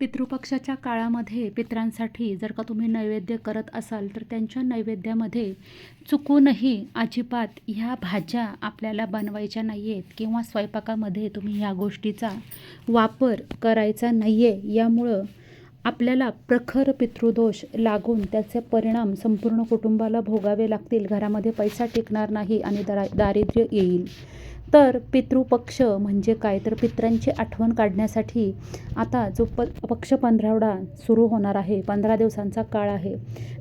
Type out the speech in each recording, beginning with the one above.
पितृपक्षाच्या काळामध्ये पितरांसाठी जर का तुम्ही नैवेद्य करत असाल तर त्यांच्या नैवेद्यामध्ये चुकूनही अजिबात ह्या भाज्या आपल्याला बनवायच्या नाही आहेत किंवा स्वयंपाकामध्ये तुम्ही ह्या गोष्टीचा वापर करायचा नाही आहे यामुळं आपल्याला प्रखर पितृदोष लागून त्याचे परिणाम संपूर्ण कुटुंबाला भोगावे लागतील. घरामध्ये पैसा टिकणार नाही आणि दरा दारिद्र्य येईल. तर पितृपक्ष म्हणजे काय? तर पित्रांची आठवण काढण्यासाठी आता जो प पक्ष पंधरावडा सुरू होणार आहे पंधरा दिवसांचा काळ आहे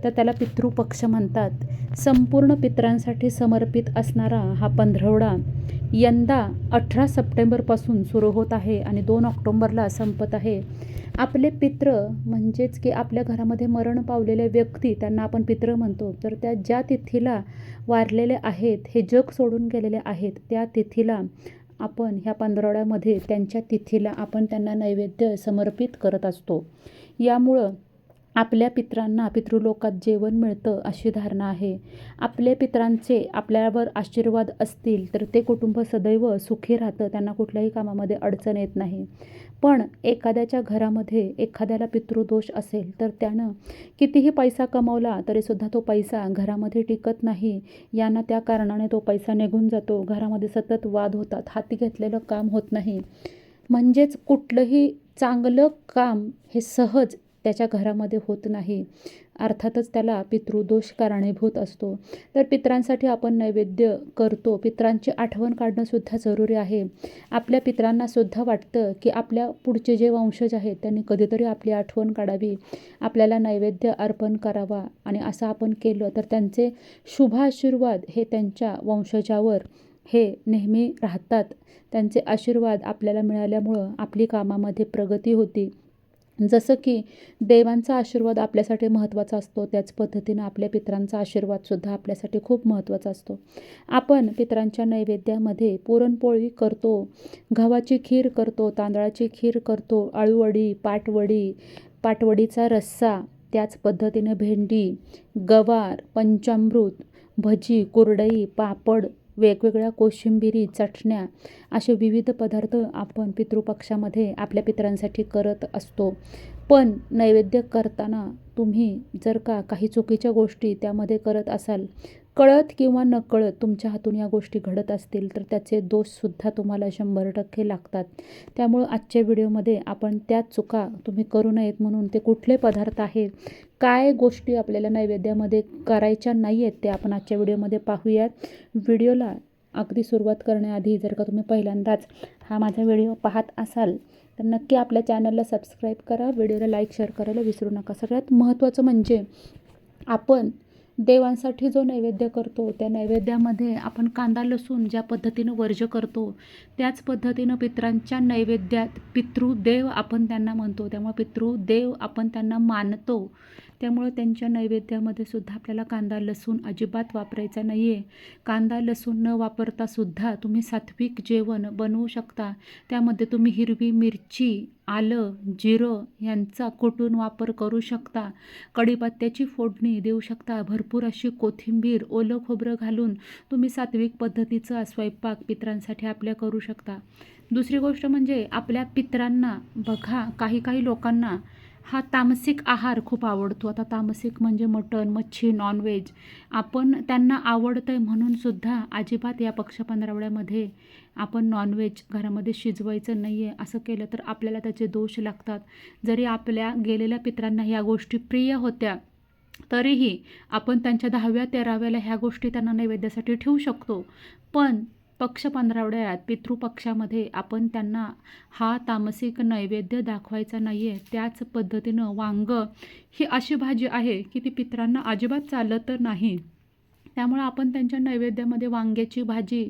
तर त्याला पितृपक्ष म्हणतात. संपूर्ण पित्रांसाठी समर्पित असणारा हा पंधरवडा यंदा अठरा सप्टेंबरपासून सुरू होत आहे आणि दोन ऑक्टोंबरला संपत आहे. आपले पित्र म्हणजेच की आपल्या घरामध्ये मरण पावलेल्या व्यक्ती त्यांना आपण पित्र म्हणतो. तर त्या ज्या तिथीला वारलेले आहेत हे जग सोडून गेलेले आहेत त्या तिथीला आपण ह्या पंधरवड्यामध्ये त्यांच्या तिथीला आपण त्यांना नैवेद्य समर्पित करत असतो. यामुळं आपल्या पित्रांना पितृलोकात जेवण मिळतं अशी धारणा आहे. आपले पित्रांचे आपल्यावर आशीर्वाद असतील तर ते कुटुंब सदैव सुखी राहतं त्यांना कुठल्याही कामामध्ये अडचण येत नाही. पण एखाद्याच्या घरामध्ये एखाद्याला पितृदोष असेल तर त्यानं कितीही पैसा कमवला तरीसुद्धा तो पैसा घरामध्ये टिकत नाही. यांना त्या कारणाने तो पैसा निघून जातो. घरामध्ये सतत वाद होतात. हाती घेतलेलं काम होत नाही. म्हणजेच कुठलंही चांगलं काम हे सहज त्याच्या घरामध्ये होत नाही. अर्थातच त्याला पितृदोष कारणीभूत असतो. तर पित्रांसाठी आपण नैवेद्य करतो. पित्रांची आठवण काढणंसुद्धा जरुरी आहे. आपल्या पित्रांनासुद्धा वाटतं की आपल्या पुढचे जे वंशज आहेत त्यांनी कधीतरी आपली आठवण काढावी. आपल्याला नैवेद्य अर्पण करावा आणि असं आपण केलं तर त्यांचे शुभ आशीर्वाद हे त्यांच्या वंशजावर हे नेहमी राहतात. त्यांचे आशीर्वाद आपल्याला मिळाल्यामुळं आपली कामामध्ये प्रगती होती. जसं की देवांचा आशीर्वाद आपल्यासाठी महत्त्वाचा असतो त्याच पद्धतीनं आपल्या पित्रांचा आशीर्वादसुद्धा आपल्यासाठी खूप महत्त्वाचा असतो. आपण पित्रांच्या नैवेद्यामध्ये पुरणपोळी करतो गव्हाची खीर करतो तांदळाची खीर करतो अळूवडी पाटवडी पाटवडीचा रस्सा त्याच पद्धतीनं भेंडी गवार पंचामृत भजी कुरडई पापड वेगवेगळ्या कोशिंबिरी चटण्या असे विविध पदार्थ आपण पितृपक्षामध्ये आपल्या पितरांसाठी करत असतो. पण नैवेद्य करताना तुम्ही जर का काही चुकीच्या गोष्टी त्यामध्ये करत असाल कळत किंवा नकळत तुमच्या हातून या गोष्टी घडत असतील तर त्याचे दोषसुद्धा तुम्हाला शंभर टक्के लागतात. त्यामुळं आजच्या व्हिडिओमध्ये आपण त्या चुका तुम्ही करू नयेत म्हणून ते कुठले पदार्थ आहेत काय गोष्टी आपल्याला नैवेद्यामध्ये करायच्या नाही आहेत ते आपण आजच्या व्हिडिओमध्ये पाहूयात. व्हिडिओला अगदी सुरुवात करण्याआधी जर का तुम्ही पहिल्यांदाच हा माझा व्हिडिओ पाहत असाल तर नक्की आपल्या चॅनलला सबस्क्राईब करा. व्हिडिओला लाईक शेअर करायला विसरू नका. सगळ्यात महत्त्वाचं म्हणजे आपण देवांसाठी जो नैवेद्य करतो त्या नैवेद्यामध्ये आपण कांदा लसूण ज्या पद्धतीनं वर्ज करतो त्याच पद्धतीनं पित्रांच्या नैवेद्यात पितृदेव आपण त्यांना म्हणतो. त्यामुळे पितृदेव आपण त्यांना मानतो. त्यामुळं त्यांच्या नैवेद्यामध्ये सुद्धा आपल्याला कांदा लसूण अजिबात वापरायचा नाही आहे कांदा लसूण न वापरता सुद्धा तुम्ही सात्विक जेवण बनवू शकता. त्यामध्ये तुम्ही हिरवी मिरची आलं जिरं यांचा कुटून वापर करू शकता. कढीपत्त्याची फोडणी देऊ शकता. भरपूर अशी कोथिंबीर ओलं खोबरं घालून तुम्ही सात्विक पद्धतीचा स्वयंपाक पित्रांसाठी आपल्या करू शकता. दुसरी गोष्ट म्हणजे आपल्या पित्रांना बघा काही काही लोकांना हा तामसिक आहार खूप आवडतो. आता तामसिक म्हणजे मटण मच्छी नॉनव्हेज आपण त्यांना आवडतं आहे म्हणूनसुद्धा अजिबात या पक्ष पंधरावड्यामध्ये आपण नॉनव्हेज घरामध्ये शिजवायचं नाही आहे असं केलं तर आपल्याला त्याचे दोष लागतात. जरी आपल्या गेलेल्या पित्रांना ह्या गोष्टी प्रिय होत्या तरीही आपण त्यांच्या दहाव्या तेराव्याला ह्या गोष्टी त्यांना नैवेद्यासाठी ठेवू शकतो. पण पक्ष पंधरावड्यात पितृपक्षामध्ये आपण त्यांना हा तामसिक नैवेद्य दाखवायचा नाही आहे त्याच पद्धतीनं वांग ही अशी भाजी आहे की ती पित्रांना अजिबात चालत नाही. त्यामुळं आपण त्यांच्या नैवेद्यामध्ये वांग्याची भाजी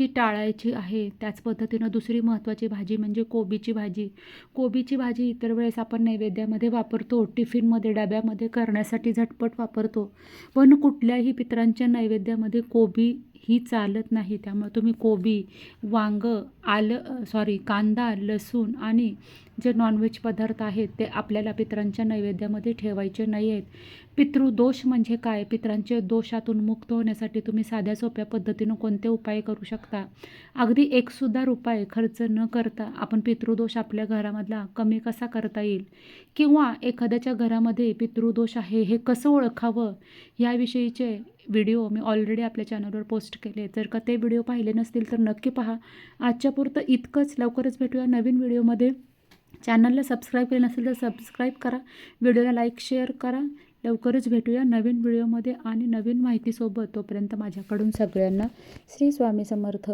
ही टाळायची आहे. त्याच पद्धतीनं दुसरी महत्त्वाची भाजी म्हणजे कोबीची भाजी. कोबीची भाजी इतर वेळेस आपण नैवेद्यामध्ये वापरतो. टिफिनमध्ये डब्यामध्ये करण्यासाठी झटपट वापरतो. पण कुठल्याही पित्रांच्या नैवेद्यामध्ये कोबी ही चालत नाही. त्यामुळे तुम्ही कोबी वांगं आलं सॉरी कांदा लसूण आणि जे नॉनव्हेज पदार्थ आहेत ते आपल्याला पितरांच्या नैवेद्यामध्ये ठेवायचे नाही आहेत पितृदोष म्हणजे काय? पितरांचे दोषातून मुक्त होण्यासाठी तुम्ही साध्या सोप्या पद्धतीनं कोणते उपाय करू शकता? अगदी एकसुद्धा रुपये खर्च न करता आपण पितृदोष आपल्या घरामधला कमी कसा करता येईल? किंवा एखाद्याच्या घरामध्ये पितृदोष आहे हे कसं ओळखावं? याविषयीचे व्हिडिओ मी ऑलरेडी आपल्या चॅनलवर पोस्ट केले. जर का ते व्हिडिओ पाहिले नसतील तर नक्की पहा. आजच्या पुरतं इतकंच. लवकरच भेटूया नवीन व्हिडिओमध्ये. चॅनलला सबस्क्राईब केलं नसेल तर सबस्क्राईब करा. व्हिडिओला लाईक शेअर करा. लवकरच भेटूया नवीन व्हिडिओमध्ये आणि नवीन माहितीसोबत. तोपर्यंत माझ्याकडून सगळ्यांना श्री स्वामी समर्थ.